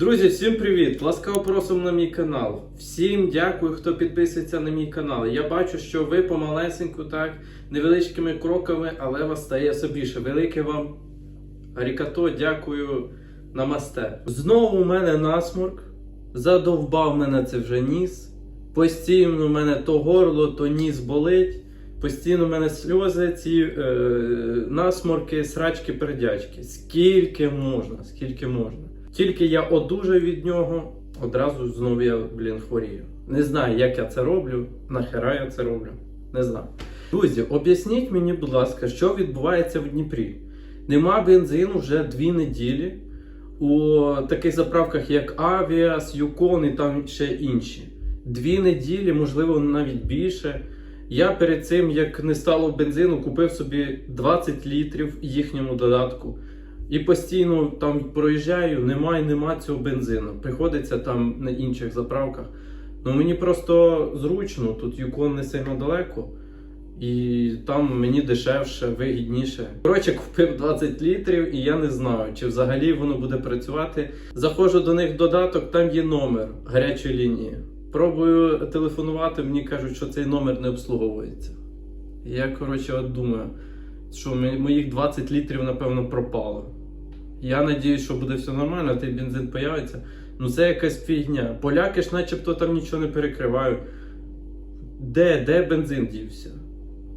Друзі, всім привіт! Ласкаво просимо на мій канал. Всім дякую, хто підписується на мій канал. Я бачу, що ви помалесеньку, так, невеличкими кроками, але вас стає все більше. Велике вам арікато, дякую, намасте. Знову у мене насморк. Задовбав мене це вже ніс. Постійно в мене то горло, то ніс болить. Постійно в мене сльози, ці е, насморки, срачки, пердячки. Скільки можна, скільки можна. Тільки я одужаю від нього, одразу знову я, блін, хворію. Не знаю, як я це роблю, нахера я це роблю. Не знаю. Друзі, об'ясніть мені, будь ласка, що відбувається в Дніпрі. Нема бензину вже дві неділі у таких заправках, як Авіас, Юкон і там ще інші. Дві неділі, можливо, навіть більше. Я перед цим, як не стало бензину, купив собі 20 літрів їхньому додатку. І постійно там проїжджаю, немає, нема цього бензину. Приходиться там на інших заправках. Ну мені просто зручно, тут Юкон не сильно далеко. І там мені дешевше, вигідніше. Коротше, купив 20 літрів, і я не знаю, чи взагалі воно буде працювати. Заходжу до них в додаток, там є номер гарячої лінії. Пробую телефонувати, мені кажуть, що цей номер не обслуговується. Я, коротше, от думаю, що моїх 20 літрів, напевно, пропало. Я надіюсь, що буде все нормально, той бензин появиться. Ну це якась фігня. Поляки ж начебто там нічого не перекривають. Де, де бензин дівся?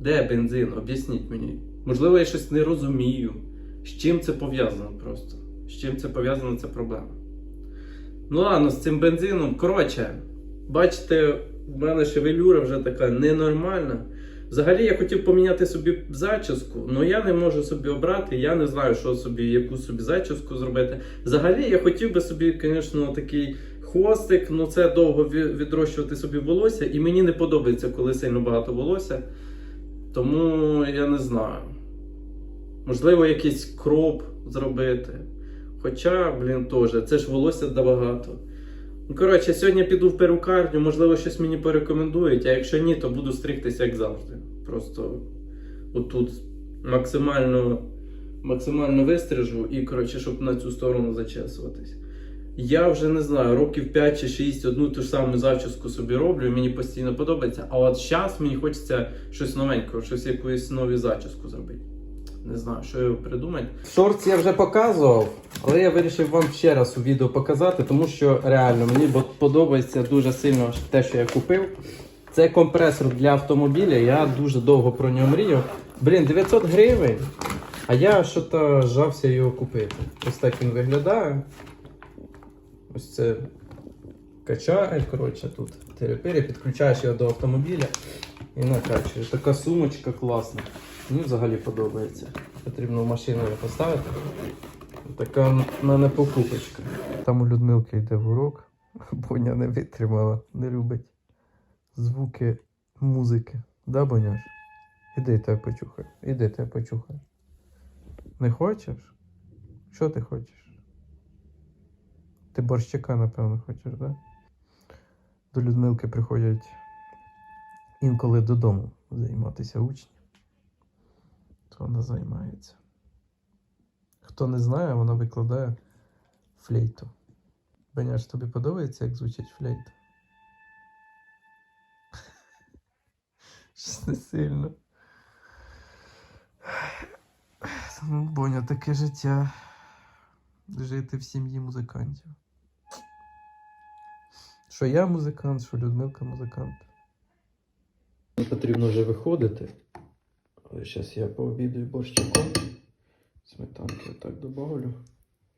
Де бензин? Об'ясніть мені. Можливо, я щось не розумію. З чим це пов'язано просто? З чим це пов'язано, це проблема. Ну ладно, з цим бензином. Коротше, бачите, в мене шевелюра вже така ненормальна. Взагалі я хотів поміняти собі зачіску, але я не можу собі обрати, я не знаю, що собі, яку собі зачіску зробити. Взагалі я хотів би собі, звісно, такий хвостик, але це довго відрощувати собі волосся, і мені не подобається, коли сильно багато волосся. Тому я не знаю. Можливо, якийсь кроп зробити. Хоча, блін, теж, це ж волосся забагато. Ну, коротше, сьогодні піду в перукарню, можливо, щось мені порекомендують, а якщо ні, то буду стригтися як завжди. Просто отут максимально, максимально вистрижу і, коротше, щоб на цю сторону зачесуватись. Я вже не знаю, років 5 чи 6 одну ту ж саму зачіску собі роблю, і мені постійно подобається. А от зараз мені хочеться щось новенького, щось якусь нову зачіску зробити. Не знаю, що його придумати. Шорт я вже показував, але я вирішив вам ще раз у відео показати, тому що реально мені подобається дуже сильно те, що я купив. Це компресор для автомобіля. Я дуже довго про нього мріяв. Блін, 900 гривень. А я що-то жався його купити. Ось так він виглядає. Ось це качає, коротше, тут терепері, підключаєш його до автомобіля і накачуєш. Така сумочка класна. Мені взагалі подобається. Потрібно в машину його поставити. Така в мене покупочка. Там у Людмилки йде в урок. Боня не витримала, не любить звуки музики. Да, Боняш? Іди тебе почухай. Іди тебе почухай. Не хочеш? Що ти хочеш? Ти борщика, напевно, хочеш, да? До Людмилки приходять інколи додому займатися учні. То вона займається. Хто не знає, вона викладає флейту. Беняш, тобі подобається, як звучить флейта? Не сильно. Ну, Боня, таке життя. Жити в сім'ї музикантів. Що я музикант, що Людмилка музикант. Потрібно вже виходити. Але зараз я пообідаю борщиком. Сметанки отак добавлю.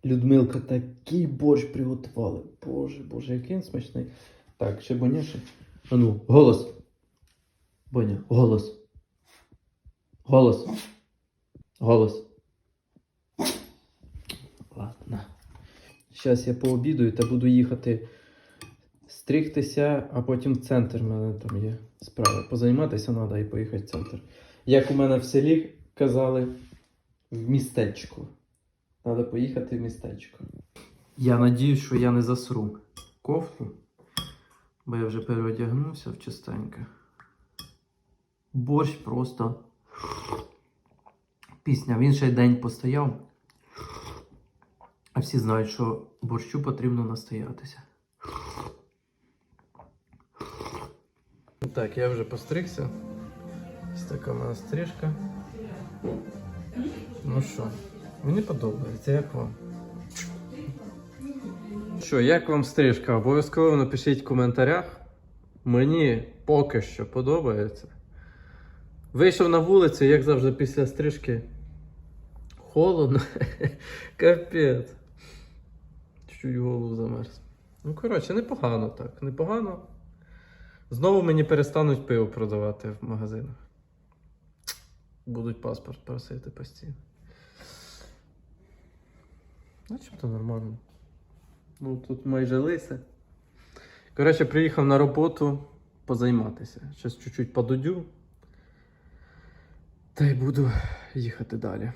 Людмилка такий борщ приготувала. Боже, боже, який він смачний. Так, ще боняше. А ну, голос. Боня, голос. Голос. Голос. Ладно. Зараз я пообідаю та буду їхати стригтися, а потім в центр. У мене там є справа. Позайматися треба і поїхати в центр. Як у мене в селі казали, в містечко. Треба поїхати в містечко. Я надіюсь, що я не засру кофту, бо я вже переодягнувся в чистеньке. Борщ просто. Пісня. Він ще день постояв. А всі знають, що борщу потрібно настоятися. Так, я вже постригся. Ось така в мене стрижка. Ну що, мені подобається, як вам? Що, як вам стрижка? Обов'язково напишіть в коментарях. Мені поки що подобається. Вийшов на вулицю, як завжди, після стрижки. Холодно. Капець. Чуть голову замерз. Ну, коротше, непогано так. Непогано. Знову мені перестануть пиво продавати в магазинах. Будуть паспорт просити постійно. Начебто нормально. Ну, тут майже лисе. Коротше, приїхав на роботу позайматися. Щось чуть-чуть подудю. Та й буду їхати далі.